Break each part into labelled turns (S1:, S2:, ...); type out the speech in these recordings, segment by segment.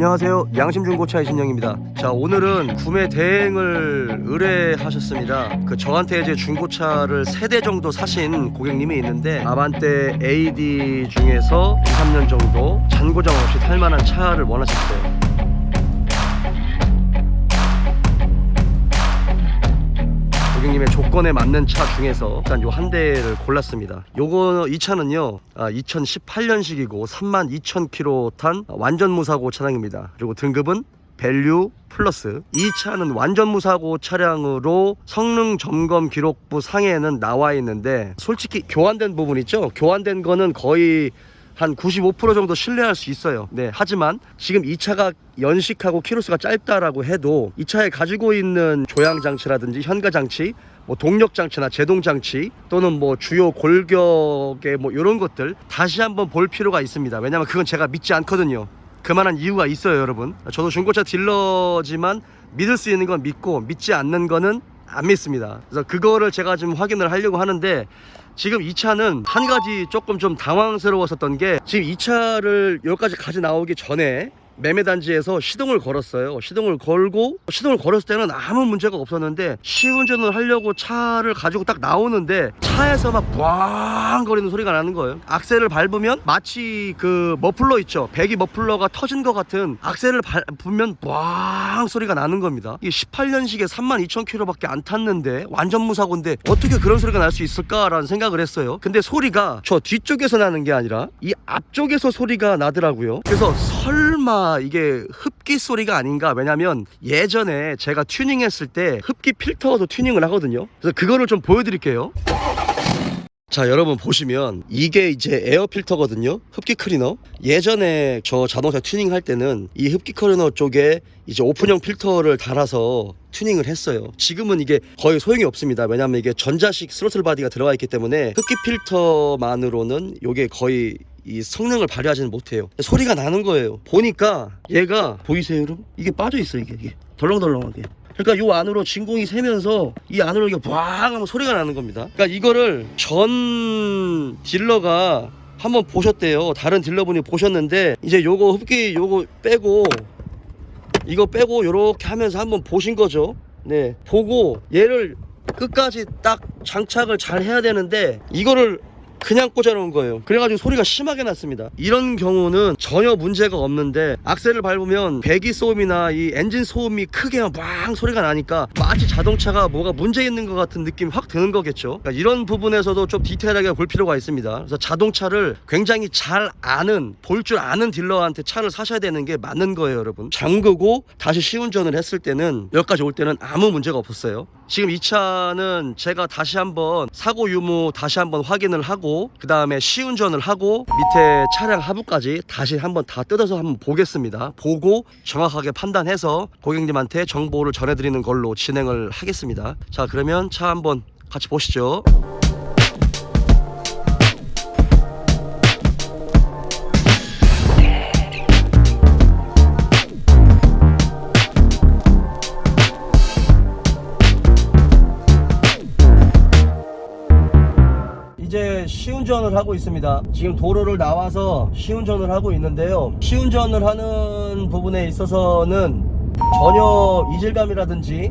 S1: 안녕하세요. 양심중고차의 신영입니다. 자 오늘은 구매 대행을 의뢰하셨습니다. 그 저한테 이제 중고차를 세 대 정도 사신 고객님이 있는데 아반떼 AD 중에서 2, 3년 정도 잔고장 없이 탈만한 차를 원하셨어요 고객님의 조건에 맞는 차 중에서 일단 요 한 대를 골랐습니다. 요거 이 차는요, 아, 2018년식이고 32,000km 탄 완전 무사고 차량입니다. 그리고 등급은 밸류 플러스 이 차는 완전 무사고 차량으로 성능 점검 기록부 상에는 나와 있는데 솔직히 교환된 부분 있죠 교환된 거는 거의 한 95% 정도 신뢰할 수 있어요. 네. 하지만 지금 이 차가 연식하고 키로수가 짧다라고 해도 이 차에 가지고 있는 조향 장치라든지 현가 장치, 뭐 동력 장치나 제동 장치 또는 뭐 주요 골격의 뭐 이런 것들 다시 한번 볼 필요가 있습니다. 왜냐면 그건 제가 믿지 않거든요. 그만한 이유가 있어요, 여러분. 저도 중고차 딜러지만 믿을 수 있는 건 믿고 믿지 않는 거는 안 믿습니다. 그래서 그거를 제가 지금 확인을 하려고 하는데 지금 이 차는 한 가지 조금 좀 당황스러웠었던 게 지금 이 차를 여기까지 가지 나오기 전에 매매 단지에서 시동을 걸었어요. 시동을 걸고 시동을 걸었을 때는 아무 문제가 없었는데 시운전을 하려고 차를 가지고 딱 나오는데 차에서 막 부앙 거리는 소리가 나는 거예요. 악셀을 밟으면 마치 그 머플러 있죠. 배기 머플러가 터진 것 같은 악셀을 밟으면 부앙 소리가 나는 겁니다. 이게 18년식에 32,000km밖에 안 탔는데 완전 무사고인데 어떻게 그런 소리가 날 수 있을까라는 생각을 했어요. 근데 소리가 저 뒤쪽에서 나는 게 아니라 이 앞쪽에서 소리가 나더라고요. 그래서 설마 이게 흡기 소리가 아닌가? 왜냐면 예전에 제가 튜닝했을 때 흡기 필터도 튜닝을 하거든요. 그래서 그거를 좀 보여드릴게요. 자 여러분 보시면 이게 이제 에어 필터거든요. 흡기 클리너. 예전에 저 자동차 튜닝 할 때는 이 흡기 클리너 쪽에 이제 오픈형 필터를 달아서 튜닝을 했어요. 지금은 이게 거의 소용이 없습니다. 왜냐면 이게 전자식 스로틀 바디가 들어가 있기 때문에 흡기 필터만으로는 이게 거의 이 성능을 발휘하지는 못해요. 소리가 나는 거예요. 보니까 얘가 보이세요 여러분? 이게 빠져 있어 이게, 이게. 덜렁덜렁하게. 그러니까 요 안으로 진공이 새면서 이 안으로 이게 부앙 하면 소리가 나는 겁니다. 그러니까 이거를 전 딜러가 한번 보셨대요. 다른 딜러분이 보셨는데 이제 요거 흡기 요거 빼고 이거 빼고 요렇게 하면서 한번 보신 거죠? 네. 보고 얘를 끝까지 딱 장착을 잘 해야 되는데 이거를 그냥 꽂아놓은 거예요. 그래가지고 소리가 심하게 났습니다. 이런 경우는 전혀 문제가 없는데 악셀을 밟으면 배기 소음이나 이 엔진 소음이 크게 막 소리가 나니까 마치 자동차가 뭐가 문제 있는 것 같은 느낌이 확 드는 거겠죠. 그러니까 이런 부분에서도 좀 디테일하게 볼 필요가 있습니다. 그래서 자동차를 굉장히 잘 아는 볼 줄 아는 딜러한테 차를 사셔야 되는 게 맞는 거예요 여러분. 잠그고 다시 시운전을 했을 때는 여기까지 올 때는 아무 문제가 없었어요. 지금 이 차는 제가 다시 한번 사고 유무 다시 한번 확인을 하고 그 다음에 시운전을 하고 밑에 차량 하부까지 다시 한번 다 뜯어서 한번 보겠습니다. 보고 정확하게 판단해서 고객님한테 정보를 전해드리는 걸로 진행을 하겠습니다. 자 그러면 차 한번 같이 보시죠. 시운전을 하고 있습니다. 지금 도로를 나와서 시운전을 하고 있는데요. 시운전을 하는 부분에 있어서는 전혀 이질감이라든지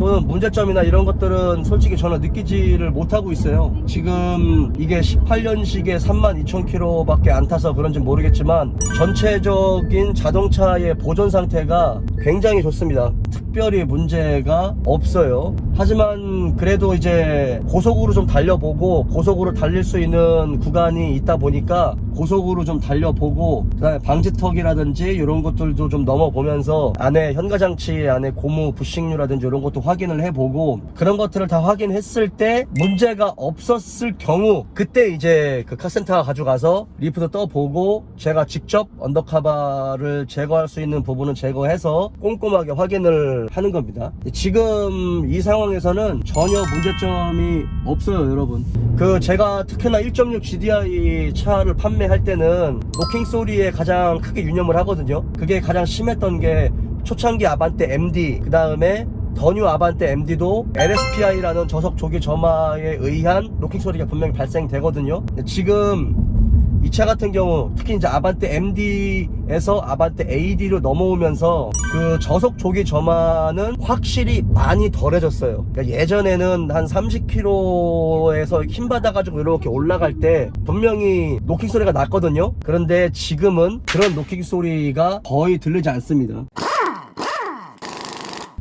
S1: 또는 문제점이나 이런 것들은 솔직히 저는 느끼지를 못하고 있어요. 지금 이게 18년식에 32,000km 밖에 안 타서 그런지 모르겠지만 전체적인 자동차의 보존 상태가 굉장히 좋습니다. 특별히 문제가 없어요. 하지만 그래도 이제 고속으로 좀 달려보고 고속으로 달릴 수 있는 구간이 있다 보니까 고속으로 좀 달려보고 그다음에 방지턱이라든지 이런 것들도 좀 넘어보면서 안에 현가장치 안에 고무 부식류라든지 이런 것도 확인을 해보고 그런 것들을 다 확인했을 때 문제가 없었을 경우 그때 이제 그 카센터 가져가서 리프트 떠보고 제가 직접 언더카바를 제거할 수 있는 부분은 제거해서 꼼꼼하게 확인을 하는 겁니다. 지금 이 상황 에서는 전혀 문제점이 없어요 여러분 그 제가 특히나 1.6 GDI 차를 판매할 때는 노킹 소리에 가장 크게 유념을 하거든요 그게 가장 심했던 게 초창기 아반떼 MD 그 다음에 더뉴 아반떼 MD도 LSPI라는 저속 조기 점화에 의한 로킹 소리가 분명히 발생되거든요. 지금 이 차 같은 경우 특히 이제 아반떼 MD에서 아반떼 AD로 넘어오면서 그 저속 조기 점화는 확실히 많이 덜해졌어요. 그러니까 예전에는 한 30km에서 힘 받아가지고 이렇게 올라갈 때 분명히 노킹 소리가 났거든요. 그런데 지금은 그런 노킹 소리가 거의 들리지 않습니다.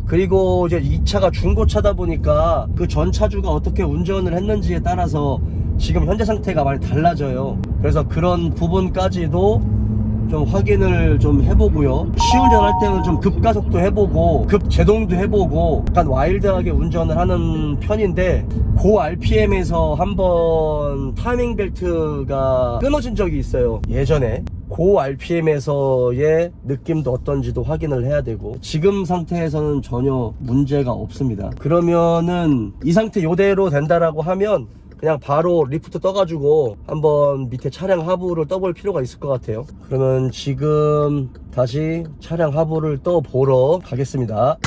S1: 그리고 이제 이 차가 중고차다 보니까 그 전 차주가 어떻게 운전을 했는지에 따라서 지금 현재 상태가 많이 달라져요. 그래서 그런 부분까지도 좀 확인을 좀 해보고요. 시운전 할 때는 좀 급가속도 해보고 급 제동도 해보고 약간 와일드하게 운전을 하는 편인데 고 RPM에서 한번 타이밍 벨트가 끊어진 적이 있어요. 예전에 고 RPM에서의 느낌도 어떤지도 확인을 해야 되고 지금 상태에서는 전혀 문제가 없습니다. 그러면은 이 상태 이대로 된다라고 하면 그냥 바로 리프트 떠가지고 한번 밑에 차량 하부를 떠볼 필요가 있을 것 같아요. 그러면 지금 다시 차량 하부를 떠보러 가겠습니다.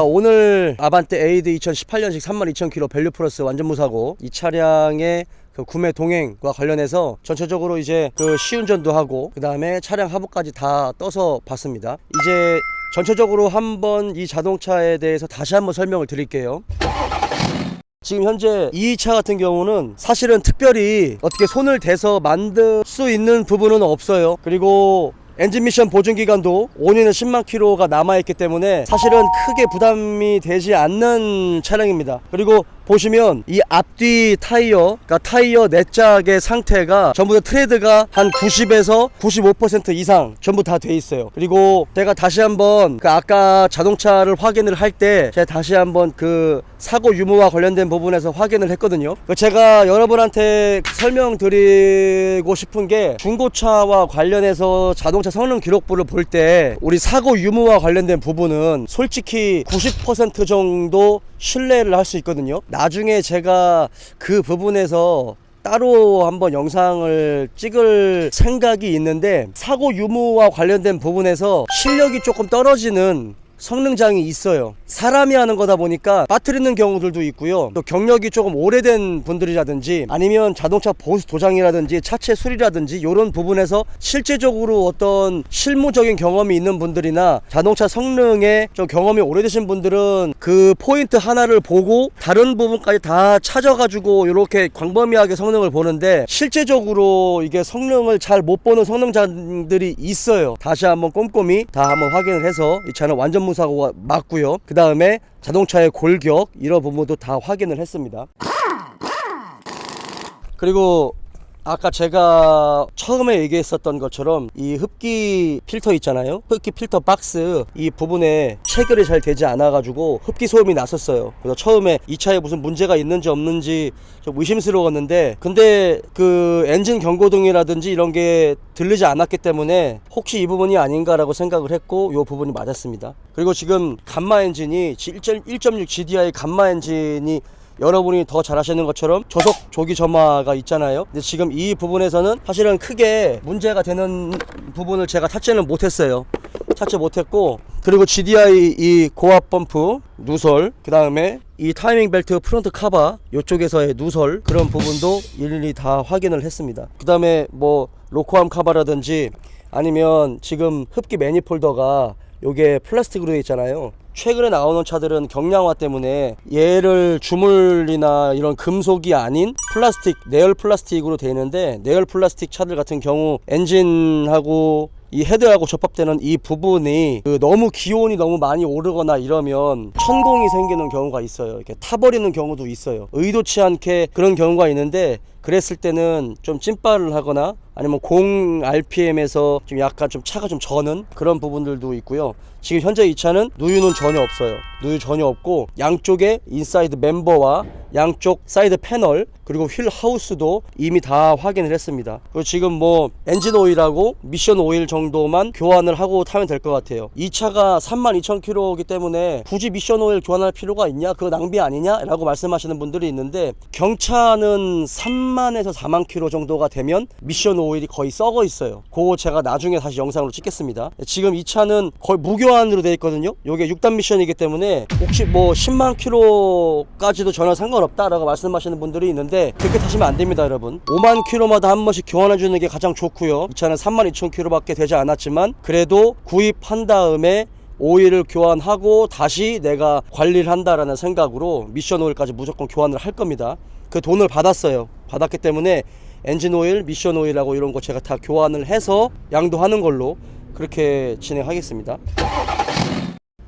S1: 자 오늘 아반떼 에이드 2018년식 32,000km 밸류 플러스 완전 무사고 이 차량의 그 구매 동행과 관련해서 전체적으로 이제 그 시운전도 하고 그 다음에 차량 하부까지 다 떠서 봤습니다. 이제 전체적으로 한번 이 자동차에 대해서 다시 한번 설명을 드릴게요. 지금 현재 이 차 같은 경우는 사실은 특별히 어떻게 손을 대서 만들 수 있는 부분은 없어요. 그리고 엔진 미션 보증 기간도 5년에 10만 킬로가 남아 있기 때문에 사실은 크게 부담이 되지 않는 차량입니다. 그리고 보시면 이 앞뒤 타이어, 그러니까 타이어 네 짝의 상태가 전부 다 트레드가 한 90에서 95% 이상 전부 다 돼 있어요. 그리고 제가 다시 한번 그 아까 자동차를 확인을 할 때 제가 다시 한번 그 사고 유무와 관련된 부분에서 확인을 했거든요. 그 제가 여러분한테 설명드리고 싶은 게 중고차와 관련해서 자동차 성능 기록부를 볼 때 우리 사고 유무와 관련된 부분은 솔직히 90% 정도 신뢰를 할 수 있거든요. 나중에 제가 그 부분에서 따로 한번 영상을 찍을 생각이 있는데 사고 유무와 관련된 부분에서 실력이 조금 떨어지는 성능장이 있어요. 사람이 하는 거다 보니까 빠뜨리는 경우들도 있고요. 또 경력이 조금 오래된 분들이라든지 아니면 자동차 보수 도장이라든지 차체 수리라든지 이런 부분에서 실제적으로 어떤 실무적인 경험이 있는 분들이나 자동차 성능에 좀 경험이 오래되신 분들은 그 포인트 하나를 보고 다른 부분까지 다 찾아가지고 이렇게 광범위하게 성능을 보는데 실제적으로 이게 성능을 잘 못 보는 성능자들이 있어요. 다시 한번 꼼꼼히 다 한번 확인을 해서 이 차는 완전 무사고가 맞고요. 그 다음에 자동차의 골격 이런 부분도 다 확인을 했습니다. 그리고 아까 제가 처음에 얘기했었던 것처럼 이 흡기 필터 있잖아요. 흡기 필터 박스 이 부분에 체결이 잘 되지 않아 가지고 흡기 소음이 났었어요. 그래서 처음에 이 차에 무슨 문제가 있는지 없는지 좀 의심스러웠는데 근데 그 엔진 경고등이라든지 이런 게 들리지 않았기 때문에 혹시 이 부분이 아닌가라고 생각을 했고 이 부분이 맞았습니다. 그리고 지금 감마 엔진이 1.6 GDI 감마 엔진이 여러분이 더잘 아시는 것처럼 저속 조기 점화가 있잖아요. 근데 지금 이 부분에서는 사실은 크게 문제가 되는 부분을 제가 탑재는 못했어요. 탑재 못했고 그리고 GDI 이 고압 펌프 누설 그 다음에 이 타이밍 벨트 프론트 카바 이쪽에서의 누설 그런 부분도 일일이 다 확인을 했습니다. 그 다음에 뭐 로코암 카바라든지 아니면 지금 흡기 매니폴더가 요게 플라스틱으로 되어 있잖아요. 최근에 나오는 차들은 경량화 때문에 얘를 주물이나 이런 금속이 아닌 플라스틱, 내열 플라스틱으로 되어 있는데 내열 플라스틱 차들 같은 경우 엔진하고 이 헤드하고 접합되는 이 부분이 그 너무 기온이 너무 많이 오르거나 이러면 천공이 생기는 경우가 있어요. 이렇게 타버리는 경우도 있어요. 의도치 않게 그런 경우가 있는데 그랬을 때는 좀 찐빠를 하거나 아니면 공 RPM에서 좀 약간 좀 차가 좀 저는 그런 부분들도 있고요. 지금 현재 이 차는 누유는 전혀 없어요. 누유 전혀 없고 양쪽에 인사이드 멤버와 양쪽 사이드 패널 그리고 휠 하우스도 이미 다 확인을 했습니다. 그리고 지금 뭐 엔진 오일하고 미션 오일 정도만 교환을 하고 타면 될 것 같아요. 이 차가 32,000km이기 때문에 굳이 미션 오일 교환할 필요가 있냐? 그거 낭비 아니냐?라고 말씀하시는 분들이 있는데 경차는 3 만에서 4만 킬로 정도가 되면 미션 오일이 거의 썩어 있어요. 그거 제가 나중에 다시 영상으로 찍겠습니다. 지금 이 차는 거의 무교환으로 되어 있거든요. 이게 6단 미션이기 때문에 혹시 뭐 10만 킬로까지도 전혀 상관없다라고 말씀하시는 분들이 있는데 그렇게 타시면 안 됩니다, 여러분. 5만 킬로마다 한 번씩 교환해 주는 게 가장 좋고요. 이 차는 3만 2천 킬로밖에 되지 않았지만 그래도 구입한 다음에 오일을 교환하고 다시 내가 관리를 한다라는 생각으로 미션 오일까지 무조건 교환을 할 겁니다. 그 돈을 받았어요. 받았기 때문에 엔진 오일, 미션 오일하고 이런 거 제가 다 교환을 해서 양도하는 걸로 그렇게 진행하겠습니다.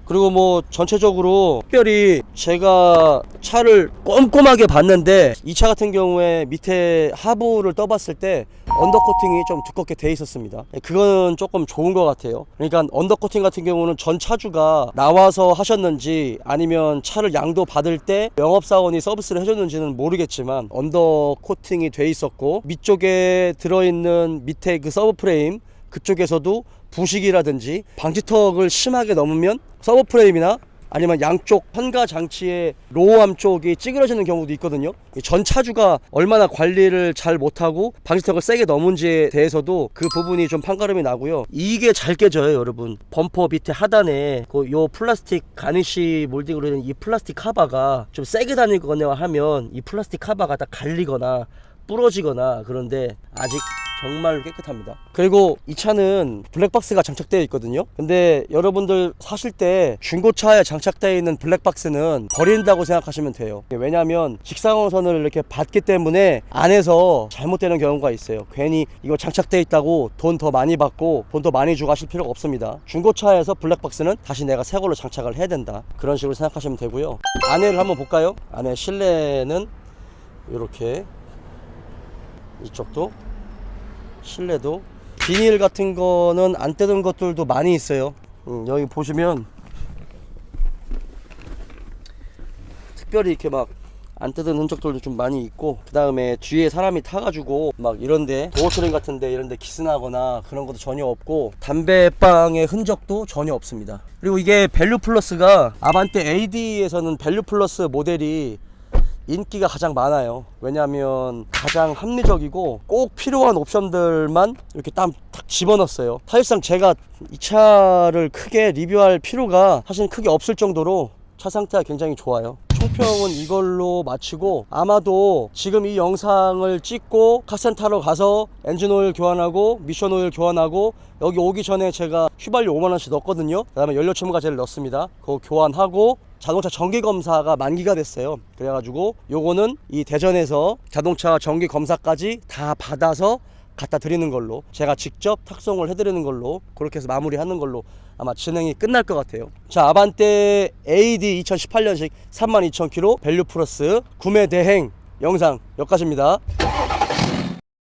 S1: 그리고 뭐 전체적으로 특별히 제가 차를 꼼꼼하게 봤는데 이 차 같은 경우에 밑에 하부를 떠봤을 때 언더코팅이 좀 두껍게 돼 있었습니다. 그건 조금 좋은 것 같아요. 그러니까 언더코팅 같은 경우는 전 차주가 나와서 하셨는지 아니면 차를 양도 받을 때 영업사원이 서비스를 해줬는지는 모르겠지만 언더코팅이 돼 있었고 밑쪽에 들어있는 밑에 그 서브프레임 그쪽에서도 부식이라든지 방지턱을 심하게 넘으면 서브프레임이나 아니면 양쪽 현가 장치의 로우암 쪽이 찌그러지는 경우도 있거든요. 이전 차주가 얼마나 관리를 잘 못하고 방지턱을 세게 넘은지에 대해서도 그 부분이 좀 판가름이 나고요. 이게 잘 깨져요, 여러분. 범퍼 밑에 하단에 그 요 플라스틱 가니쉬 몰딩으로 된 이 플라스틱 카바가 좀 세게 다니거나 하면 이 플라스틱 카바가 딱 갈리거나 부러지거나 그런데 아직 정말 깨끗합니다. 그리고 이 차는 블랙박스가 장착되어 있거든요. 근데 여러분들 사실 때 중고차에 장착되어 있는 블랙박스는 버린다고 생각하시면 돼요. 왜냐하면 직사광선을 이렇게 받기 때문에 안에서 잘못되는 경우가 있어요. 괜히 이거 장착되어 있다고 돈 더 많이 받고 돈 더 많이 주고 하실 필요가 없습니다. 중고차에서 블랙박스는 다시 내가 새 걸로 장착을 해야 된다. 그런 식으로 생각하시면 되고요. 안에를 한번 볼까요? 안에 실내는 이렇게 이쪽도 실내도. 비닐 같은 거는 안 뜯은 것들도 많이 있어요. 음, 여기 보시면 특별히 이렇게 막 안 뜯은 흔적들도 좀 많이 있고 그 다음에 뒤에 사람이 타가지고 막 이런데 도어트림 같은데 이런데 키스나거나 그런 것도 전혀 없고 담배빵의 흔적도 전혀 없습니다. 그리고 이게 밸류 플러스가 아반떼 AD에서는 밸류 플러스 모델이 인기가 가장 많아요. 왜냐하면 가장 합리적이고 꼭 필요한 옵션들만 이렇게 딱, 딱 집어넣었어요. 사실상 제가 이 차를 크게 리뷰할 필요가 사실 크게 없을 정도로 차 상태가 굉장히 좋아요. 총평은 이걸로 마치고 아마도 지금 이 영상을 찍고 카센터로 가서 엔진 오일 교환하고 미션 오일 교환하고 여기 오기 전에 제가 휘발유 5만 원씩 넣었거든요. 그 다음에 연료 첨가제를 넣습니다. 그거 교환하고 자동차 정기 검사가 만기가 됐어요. 그래가지고 요거는 이 대전에서 자동차 정기 검사까지 다 받아서 갖다 드리는 걸로 제가 직접 탁송을 해드리는 걸로 그렇게 해서 마무리하는 걸로 아마 진행이 끝날 것 같아요. 자 아반떼 AD 2018년식 32,000km 밸류 플러스 구매 대행 영상 여기까지입니다.